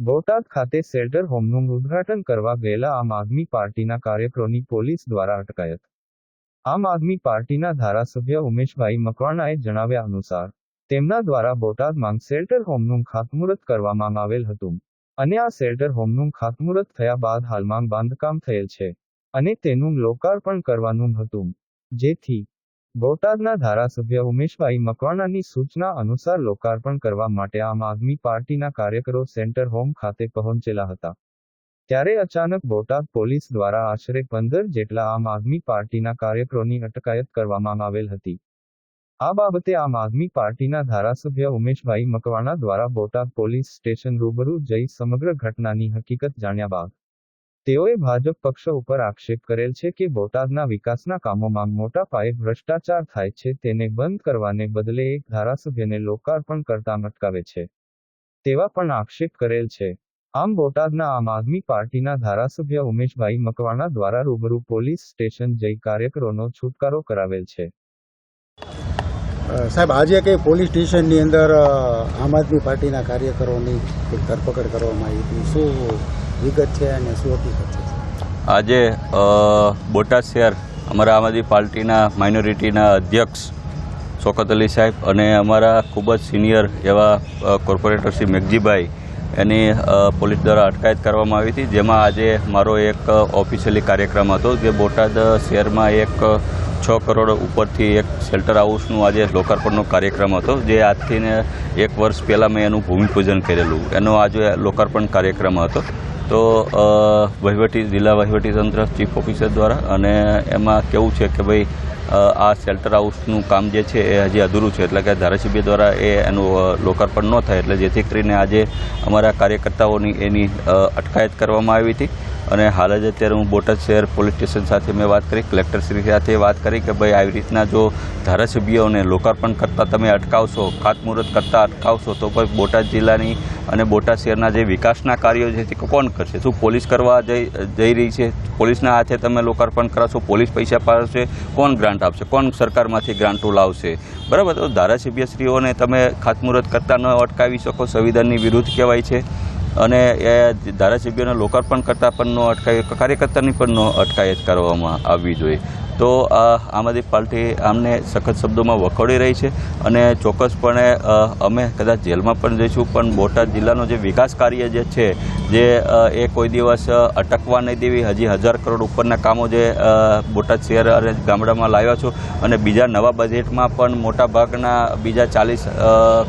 બોટાદ ખાતે શેલ્ટર હોમનું ઉદ્ઘાટન કરવા ગયેલા આમ આદમી પાર્ટીના કાર્યકરોની પોલીસ દ્વારા અટકાયત. આમ આદમી પાર્ટીના ધારાસભ્ય ઉમેશભાઈ મકવાણાએ જણાવ્યા અનુસાર, તેમના દ્વારા બોટાદમાં શેલ્ટર હોમનું ખાતમુહૂર્ત કરવામાં આવેલ હતું અને આ શેલ્ટર હોમનું ખાતમુહૂર્ત થયા બાદ હાલમાં બાંધકામ થયેલ છે અને તેનું લોકાર્પણ કરવાનું હતું. જેથી બોટાદના ધારાસભ્ય ઉમેશભાઈ મકવાણાની સૂચના અનુસાર લોકાર્પણ કરવા માટે આમ આદમી પાર્ટીના કાર્યકરો સેન્ટર હોમ ખાતે પહોંચેલા હતા. ત્યારે અચાનક બોટાદ પોલીસ દ્વારા આશરે પંદર જેટલા આમ આદમી પાર્ટીના કાર્યકરોની અટકાયત કરવામાં આવેલ હતી. આ બાબતે આમ આદમી પાર્ટીના ધારાસભ્ય ઉમેશભાઈ મકવાણા દ્વારા બોટાદ પોલીસ સ્ટેશન રૂબરૂ જઈ સમગ્ર ઘટનાની હકીકત જાણ્યા બાદ તેઓએ ભાજપ પક્ષ ઉપર આક્ષેપ કરેલ છે કે બોટાદના વિકાસના કામોમાં મોટા પાયે ભ્રષ્ટાચાર થાય છે, તેને બંધ કરવાને બદલે એક ધારાસભ્યને લોકાર્પણ કરતા અટકાવે છે. તેવા પણ આક્ષેપ કરેલ છે. આમ બોટાદના આમ આદમી પાર્ટીના ધારાસભ્ય ઉમેશભાઈ મકવાણા દ્વારા રૂબરૂ પોલીસ સ્ટેશન જઈ કાર્યકરોનો છુટકારો કરાવેલ છે. સાહેબ, આજે કઈ પોલીસ સ્ટેશનની અંદર આમ આદમી પાર્ટીના કાર્યકરોની ધરપકડ કરવામાં આવી હતી, શું વિગત છે અને શું હકીકત છે? આજે બોટાદ શહેર અમારા આમ આદમી પાર્ટીના માઇનોરિટીના અધ્યક્ષ શોકત અલી સાહેબ અને અમારા ખૂબ જ સિનિયર એવા કોર્પોરેટર શ્રી મેઘજીભાઈ એની પોલીસ દ્વારા અટકાયત કરવામાં આવી હતી, જેમાં આજે મારો એક ઓફિશિયલી કાર્યક્રમ હતો, જે બોટાદ શહેરમાં એક છ કરોડ ઉપરથી એક શેલ્ટર હાઉસનું આજે લોકાર્પણનો કાર્યક્રમ હતો, જે આજથી ને એક વર્ષ પહેલાં મેં એનું ભૂમિપૂજન કરેલું. એનો આજે લોકાર્પણ કાર્યક્રમ હતો. તો વહીવટી, જિલ્લા વહીવટીતંત્ર ચીફ ઓફિસર દ્વારા અને એમાં કેવું છે કે ભાઈ આ શેલ્ટર હાઉસનું કામ જે છે એ હજી અધૂરું છે. એટલે કે ધારાસભ્ય દ્વારા એ એનું લોકાર્પણ ન થાય. એટલે જેથી કરીને આજે અમારા કાર્યકર્તાઓની એની અટકાયત કરવામાં આવી હતી. અને હાલ જ અત્યારે હું બોટાદ શહેર પોલીસ સ્ટેશન સાથે મેં વાત કરી કલેક્ટરશ્રી સાથે વાત કરી કે ભાઈ આવી રીતના જો ધારાસભ્યોને લોકાર્પણ કરતાં તમે અટકાવશો, ખાતમુહૂર્ત કરતાં અટકાવશો, તો પછી બોટાદ જિલ્લાની અને બોટાદ શહેરના જે વિકાસના કાર્યો છે તે કોણ કરશે? શું પોલીસ કરવા જઈ જઈ રહી છે? પોલીસના હાથે તમે લોકાર્પણ કરાવશો, પોલીસ પૈસા પાડશે? કોણ ગ્રાન્ટ આપશે? કોણ સરકારમાંથી ગ્રાન્ટો લાવશે? બરાબર, તો ધારાસભ્યશ્રીઓને તમે ખાતમુહૂર્ત કરતાં ન અટકાવી શકો, સંવિધાનની વિરુદ્ધ કહેવાય છે. અને એ ધારાસભ્યોને લોકાર્પણ કરતાં પણ ન અટકાવી કાર્યકર્તાની પણ ન અટકાયત કરવામાં આવવી જોઈએ. તો આમ આદમી પાર્ટી આમને સખત શબ્દોમાં વખોડી રહી છે અને ચોક્કસપણે અમે કદાચ જેલમાં પણ જઈશું, પણ બોટાદ જિલ્લાનો જે વિકાસ કાર્ય જે છે જે એ કોઈ દિવસ અટકવા નહીં દેવી. હજી હજાર કરોડ ઉપરના કામો જે બોટાદ શહેર અને ગામડામાં લાવ્યા છું. અને બીજા નવા બજેટમાં પણ મોટા ભાગના બીજા ચાલીસ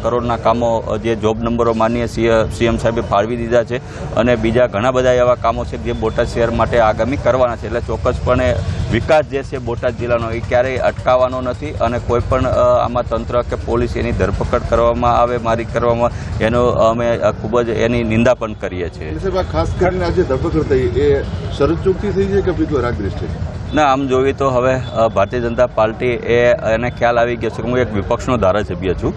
કરોડના કામો જે જોબ નંબરો માનીય સીએમ સાહેબે ફાળવી દીધા છે. અને બીજા ઘણા બધા એવા કામો છે જે બોટાદ શહેર માટે આગામી કરવાના છે. એટલે ચોક્કસપણે વિકાસ જે છે બોટાદ જિલ્લાનો, એ ક્યારેય અટકાવવાનો નથી. અને કોઈ પણ આમાં તંત્ર કે પોલીસ એની ધરપકડ કરવામાં આવે, મારી કરવામાં, એનો અમે ખૂબ જ એની નિંદા પણ કરીએ છીએ. એટલે સાહેબ આ ખાસ કરીને આજે ધરપકડ થઈ. એ શરદ ચૂકતી થઈ છે કે બીજો રાગદ્વેષ છે ના, આમ જોઈએ તો હવે ભારતીય જનતા પાર્ટી એ એને ખ્યાલ આવી ગયો છે કે હું એક વિપક્ષનો ધારાસભ્ય છું.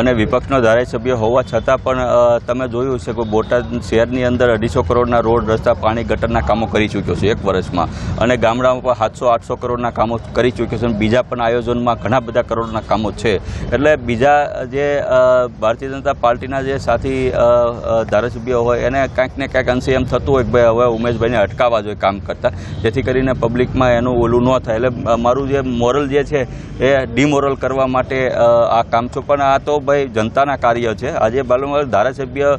અને વિપક્ષનો ધારાસભ્ય હોવા છતાં પણ તમે જોયું છે કે બોટાદ શહેરની અંદર અઢીસો કરોડના રોડ, રસ્તા, પાણી, ગટરના કામો કરી ચૂક્યો છે એક વર્ષમાં. અને ગામડામાં પણ સાતસો, આઠસો કરોડના કામો કરી ચૂક્યો છે અને બીજા પણ આયોજનમાં ઘણા બધા કરોડના કામો છે. એટલે બીજા, જે ભારતીય જનતા પાર્ટીના જે સાથી ધારાસભ્યો હોય, એને કાંઈક ને કાંઈક અંશે એમ થતું હોય કે ભાઈ, હવે ઉમેશભાઈને અટકાવવા જોઈએ કામ કરતા. જેથી કરીને પબ્લિકમાં એનું ઓલું ન થાય. એટલે મારું જે મોરલ જે છે, એ ડિમોરલ કરવા માટે આ કામ છું. પણ આ તો ભાઈ જનતાના કાર્ય છે. આજે બાલુમાલ ધારાસભ્ય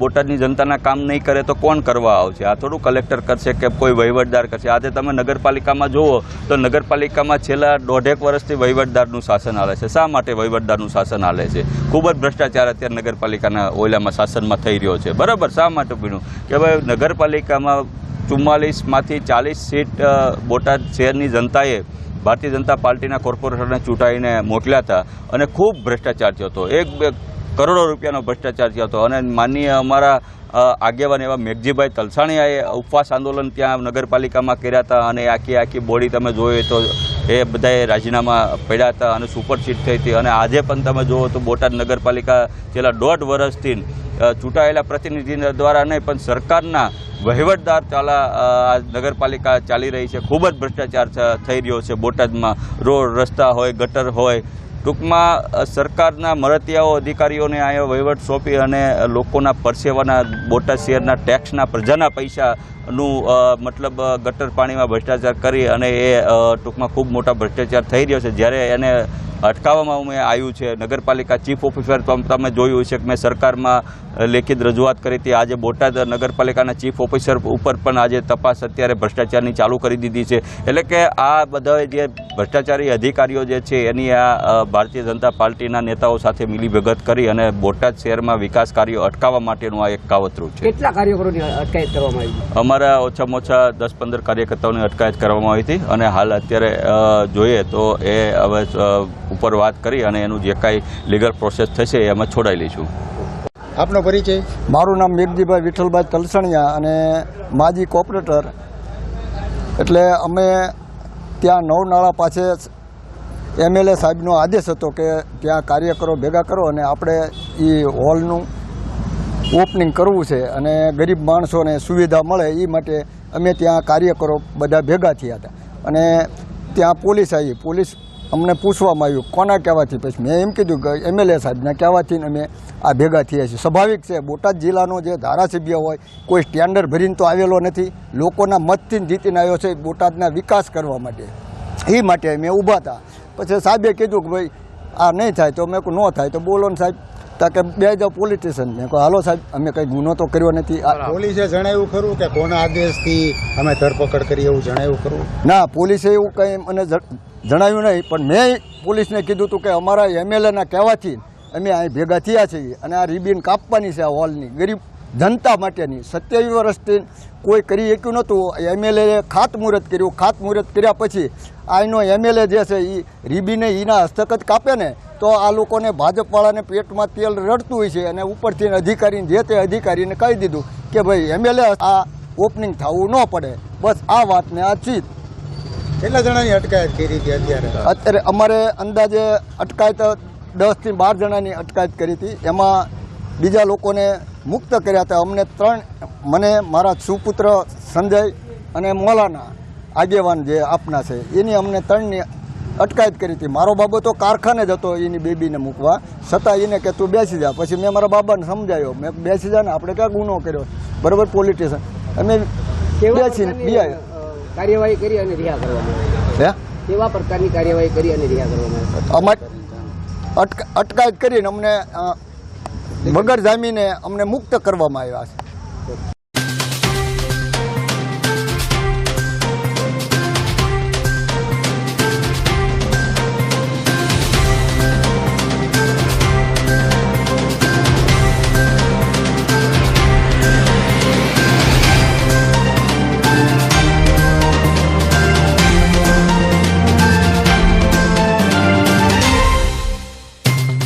બોટાદની જનતાના કામ નહીં કરે તો કોણ કરવા આવશે? આ થોડું કલેક્ટર કરશે કે કોઈ વહીવટદાર કરશે? આજે તમે નગરપાલિકામાં જુઓ તો નગરપાલિકામાં છેલ્લા દોઢેક વર્ષથી વહીવટદારનું શાસન હાલે છે. શા માટે વહીવટદારનું શાસન હાલે છે? ખૂબ જ ભ્રષ્ટાચાર અત્યારે નગરપાલિકાના ઓલામાં શાસનમાં થઈ રહ્યો છે. બરાબર? શા માટે ભીણું કે ભાઈ નગરપાલિકામાં ચુમ્માલીસમાંથી ચાલીસ સીટ બોટાદ શહેરની જનતાએ ભારતીય જનતા પાર્ટીના કોર્પોરેટરને ચૂંટાઈને મોકલ્યા હતા અને ખૂબ ભ્રષ્ટાચાર થયો હતો. એક કરોડો રૂપિયાનો ભ્રષ્ટાચાર થયો હતો. અને માનનીય અમારા આગેવાન એવા મેઘજીભાઈ તલસાણીયાએ ઉપવાસ આંદોલન ત્યાં નગરપાલિકામાં કર્યા હતા અને આખી આખી બોડી તમે જોઈએ તો એ બધાએ રાજીનામા પડ્યા હતા અને સુપરસીટ થઈ હતી. અને આજે પણ તમે જુઓ તો બોટાદ નગરપાલિકા છેલ્લા દોઢ વર્ષથી ચૂંટાયેલા પ્રતિનિધિ દ્વારા નહીં, પણ સરકારના વહીવટદાર ચાલા આ નગરપાલિકા ચાલી રહી છે. ખૂબ જ ભ્રષ્ટાચાર થઈ રહ્યો છે બોટાદમાં. રોડ રસ્તા હોય, ગટર હોય ટૂંકમાં સરકારના મરતિયાઓ અધિકારીઓને આ વહીવટ સોંપી અને લોકોના પરસેવાના બોટાદ શહેરના ટેક્સના પ્રજાના પૈસાનું મતલબ ગટર પાણીમાં ભ્રષ્ટાચાર કરી અને એ ટૂંકમાં ખૂબ મોટા ભ્રષ્ટાચાર થઈ રહ્યો છે. જ્યારે એને અટકાવવામાં આવ્યું છે. નગરપાલિકા ચીફ ઓફિસર તમ- તમે જોયું છે કે મેં સરકારમાં લેખિત રજૂઆત કરી હતી. આજે બોટાદ નગરપાલિકાના ચીફ ઓફિસર ઉપર પણ આજે તપાસ અત્યારે ભ્રષ્ટાચારની ચાલુ કરી દીધી છે. એટલે કે આ બધા જે ભ્રષ્ટાચારી અધિકારીઓ જે છે એની આ ભારતીય જનતા પાર્ટીના નેતાઓ સાથે મિલીભગત કરી અને બોટાદ શહેરમાં વિકાસ કાર્યો અટકાવવા માટેનું આ એક કાવતરું છે. કેટલા કાર્યકરોની અટકાયત કરવામાં આવી? અમારા ઓછામાં ઓછા દસ પંદર કાર્યકર્તાઓની અટકાયત કરવામાં આવી હતી અને હાલ અત્યારે જોઈએ તો એ હવે ઉપર વાત કરી અને એનું જે કાંઈ લીગલ પ્રોસેસ થશે એ અમે છોડાઈ લઈશું. આપનો પરિચય? મારું નામ મેઘજીભાઈ વિઠ્ઠલભાઈ તલસણિયા અને માજી કોપરેટર એટલે અમે ત્યાં નવનાળા પાસે એમએલએ સાહેબનો આદેશ હતો કે ત્યાં કાર્યકરો ભેગા કરો અને આપણે એ હોલનું ઓપનિંગ કરવું છે અને ગરીબ માણસોને સુવિધા મળે એ માટે અમે ત્યાં કાર્યકરો બધા ભેગા થયા હતા. અને ત્યાં પોલીસ આવી. પોલીસ અમને પૂછવામાં આવ્યું, કોના કહેવાથી પછી મેં એમ કીધું કે એમએલએ સાહેબના કહેવાથી અમે આ ભેગા થયા છીએ. સ્વાભાવિક છે, બોટાદ જિલ્લાનો જે ધારાસભ્ય હોય, કોઈ સ્ટેન્ડર્ડ ભરીને તો આવેલો નથી. લોકોના મતથી જીતીને આવ્યો છે બોટાદના વિકાસ કરવા માટે. એ માટે અમે ઊભા હતા. પછી સાહેબે કીધું કે ભાઈ, આ નહીં થાય તો મેં ન થાય તો બોલો સાહેબ. તા કે બે જાઓ પોલીસ ને કોઈ હાલો સાહેબ અમે કંઈ ગુનો તો કર્યો નથી. આ પોલીસે જણાવ્યું ખરું કે કોના આદેશથી અમે ધરપકડ કરી એવું જણાવ્યું ખરું? ના પોલીસે એવું કંઈ મને જણાવ્યું નહીં પણ મેં પોલીસને કીધું હતું કે અમારા એમએલએના કહેવાથી અમે અહીં ભેગા થયા છીએ અને આ રિબિન કાપવાની છે આ હોલની. ગરીબ જનતા માટેની સત્યાવીસ વર્ષથી કોઈ કરી શક્યું નહોતું. એમએલએ ખાતમુહૂર્ત કર્યું. ખાતમુહૂર્ત કર્યા પછી આનો એમએલએ જે છે એ રીબીને એના હસ્તક જ કાપે ને તો આ લોકોને ભાજપવાળાને પેટમાં તેલ રડતું હોય છે અને ઉપરથી અધિકારીને જે તે અધિકારીને કહી દીધું કે ભાઈ એમએલએ આ ઓપનિંગ થવું ન પડે. બસ આ વાતને આ ચીત કેટલા જણાની અટકાયત કરી હતી અત્યારે? અત્યારે અમારે અંદાજે અટકાયત દસથી બાર જણાની અટકાયત કરી હતી. એમાં બીજા લોકોને મુક્ત કર્યા હતા. અમને ત્રણ મને મારા સુપુત્ર સંજય અને મોલાના આગેવાન જે આપના છે એની અમને ત્રણની અટકાયત કરી હતી. મારો બાબો તો કારખાને જ હતો એની બેબીને મૂકવા. છતાં એને કે તું બેસી જા. પછી મેં મારા બાબાને સમજાયો. મેં બેસી જા ને આપણે ક્યાં ગુનો કર્યો? બરાબર પોલિટિશિયન અમે બેસીને કાર્યવાહી કરી અને રિહા કરવામાં હે? કેવા પ્રકારની કાર્યવાહી કરી અને રિહા કરવામાં અમાર અટક અટકાયત કરીને અમને વગર જામીને અમને મુક્ત કરવામાં આવ્યા છે.